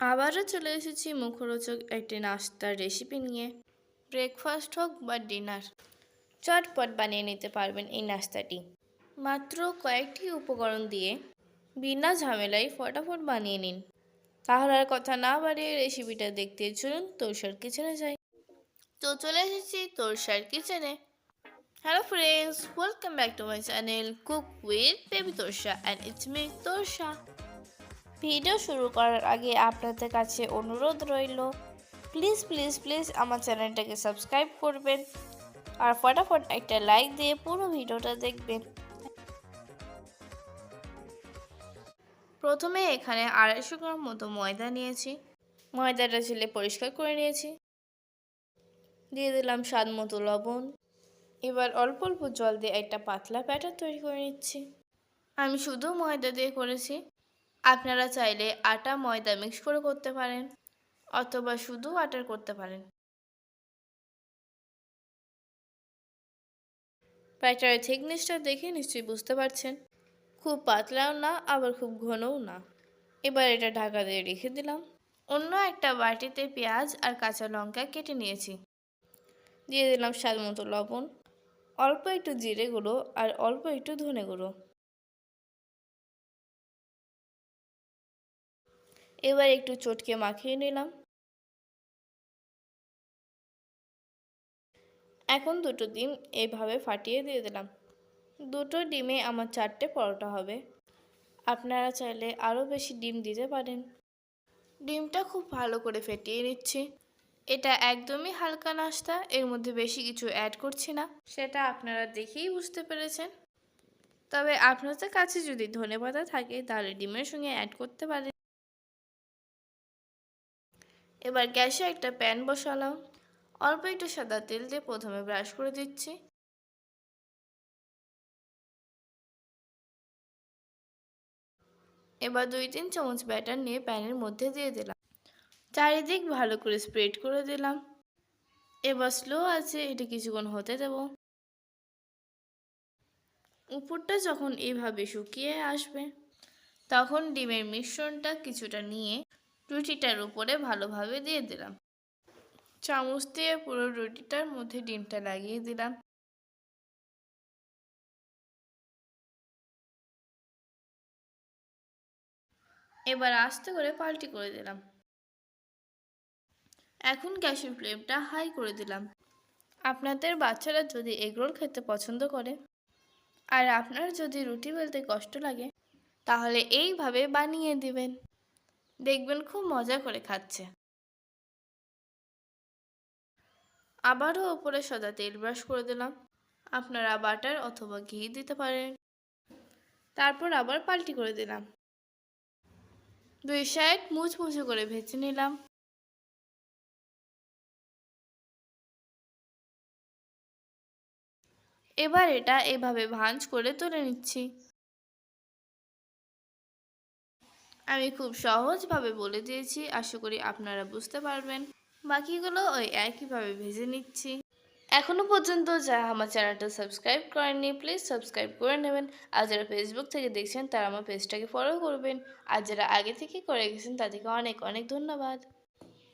আবারও চলে এসেছি মুখরোচক একটি নাস্তার রেসিপি নিয়ে। ব্রেকফাস্ট হোক বা ডিনার চটপট বানিয়ে নিতে পারবেন এই নাস্তাটি। মাত্র কয়েকটি উপকরণ দিয়ে বিনা ঝামেলায় ফটাফট বানিয়ে নিন। তাহলে আর কথা না বাড়িয়ে রেসিপিটা দেখতে চলুন তোরসার কিচেনে যাই। তো চলে এসেছি তোরসার কিচেনে hello friends welcome back to my channel cook with baby Torsa and it's me Torsa video শুরু করার আগে আপনাদের কাছে অনুরোধ রইল প্লিজ প্লিজ প্লিজ আমার চ্যানেলটাকে সাবস্ক্রাইব করবেন আর ফটাফট একটা লাইক দিয়ে পুরো ভিডিওটা দেখবেন। প্রথমে এখানে আড়াইশো গ্রাম মতো ময়দা নিয়েছি। ময়দাটা ছেলে পরিষ্কার করে নিয়েছি। দিয়ে দিলাম স্বাদ মতো লবণ। এবার অল্প অল্প জল দিয়ে একটা পাতলা ব্যাটার তৈরি করে নিচ্ছি। আমি শুধু ময়দা দিয়ে করেছি। আপনারা চাইলে আটা, ময়দা মিক্স করে করতে পারেন অথবা শুধু আটার করতে পারেন। ব্যাটারের থিকনেসটা দেখে নিশ্চয়ই বুঝতে পারছেন। খুব পাতলাও না, আবার খুব ঘনও না। এবার এটা ঢাকা দিয়ে রেখে দিলাম। অন্য একটা বাটিতে পেঁয়াজ আর কাঁচা লঙ্কা কেটে নিয়েছি। দিয়ে দিলাম স্বাদ মতো লবণ। অল্প একটু জিরে গুঁড়ো আর অল্প একটু ধনে গুঁড়ো। এবার একটু চটকে মাখিয়ে নিলাম। এখন দুটো ডিম এইভাবে ফাটিয়ে দিয়ে দিলাম। দুটো ডিমে আমার চারটে পরোটা হবে। আপনারা চাইলে আরও বেশি ডিম দিতে পারেন। ডিমটা খুব ভালো করে ফেটিয়ে নিচ্ছি। এটা একদমই হালকা নাস্তা, এর মধ্যে বেশি কিছু অ্যাড করছি না। সেটা আপনারা দেখেই বুঝতে পেরেছেন। তবে আপনাদের কাছে যদি ধনেপাতা থাকে, তাহলে ডিমের সঙ্গে অ্যাড করতে পারেন। এবার গ্যাসে একটা প্যান বসালাম। অল্প একটু সাদা তেল দিয়ে প্রথমে ব্রাশ করে দিচ্ছি। এবার দুই তিন চামচ ব্যাটার নিয়ে প্যানের মধ্যে দিয়ে দিলাম। চারিদিক ভালো করে স্প্রেড করে দিলাম। এবার স্লো আছে, এটা কিছুক্ষণ হতে দেব। উপরটা যখন এইভাবে শুকিয়ে আসবে, তখন ডিমের মিশ্রণটা কিছুটা নিয়ে রুটিটার উপরে ভালোভাবে দিয়ে দিলাম। চামচ দিয়ে পুরো রুটিটার মধ্যে ডিমটা লাগিয়ে দিলাম। এবার আস্তে করে পাল্টি করে দিলাম। এখন গ্যাসের ফ্লেমটা হাই করে দিলাম। আপনাদের বাচ্চারা যদি এগরোল খেতে পছন্দ করে আর আপনার যদি রুটি বেলতে কষ্ট লাগে, তাহলে এইভাবে বানিয়ে দিবেন। দেখবেন খুব মজা করে খাচ্ছে। আবারও ওপরে সাদা তেল ব্রাশ করে দিলাম। আপনারা বাটার অথবা ঘি দিতে পারেন। তারপর আবার পাল্টি করে দিলাম। দুই সাইড মুচমুচে করে ভেজে নিলাম। এবার এটা এভাবে ভাঁজ করে তুলে নিচ্ছি। আমি খুব সহজভাবে বলে দিয়েছি, আশা করি আপনারা বুঝতে পারবেন। বাকিগুলো ওই একইভাবে ভেজে নিচ্ছি। এখনও পর্যন্ত যারা আমার চ্যানেলটা সাবস্ক্রাইব করেননি, প্লিজ সাবস্ক্রাইব করে নেবেন। আর যারা ফেসবুক থেকে দেখছেন, তারা আমার পেজটাকে ফলো করবেন। আর যারা আগে থেকে করে গেছেন, তাদেরকে অনেক অনেক ধন্যবাদ।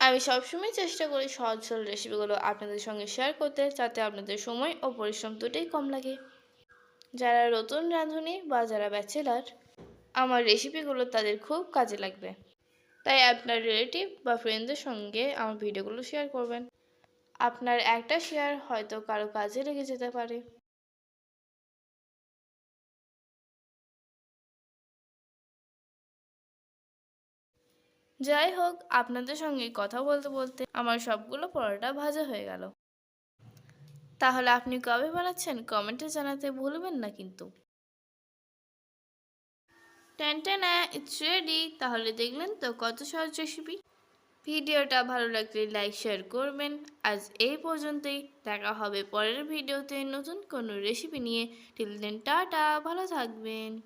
আমি সবসময় চেষ্টা করি সহজ, সরল রেসিপিগুলো আপনাদের সঙ্গে শেয়ার করতে, যাতে আপনাদের সময় ও পরিশ্রম দুটোই কম লাগে। যারা নতুন রাঁধুনি বা যারা ব্যাচেলার আমার রেসিপিগুলো তাদের খুব কাজে লাগবে। তাই আপনার রিলেটিভ বা ফ্রেন্ডদের সঙ্গে আমার ভিডিওগুলো শেয়ার করবেন। আপনার একটা শেয়ার হয়তো কারও কাজে লেগে যেতে পারে। যাই হোক, আপনাদের সঙ্গে কথা বলতে বলতে আমার সবগুলো পরোটা ভাজা হয়ে গেল। তাহলে আপনি কবে বানাচ্ছেন কমেন্টে জানাতে ভুলবেন না কিন্তু। ট্যান্টানা ইটস রেডি তাহলে দেখলেন তো কত সহজ রেসিপি ভিডিওটা ভালো লাগলে লাইক শেয়ার করবেন। আজ এই পর্যন্তই, দেখা হবে পরের ভিডিওতে নতুন কোনো রেসিপি নিয়ে। টিল দেন টাটা, ভালো থাকবেন।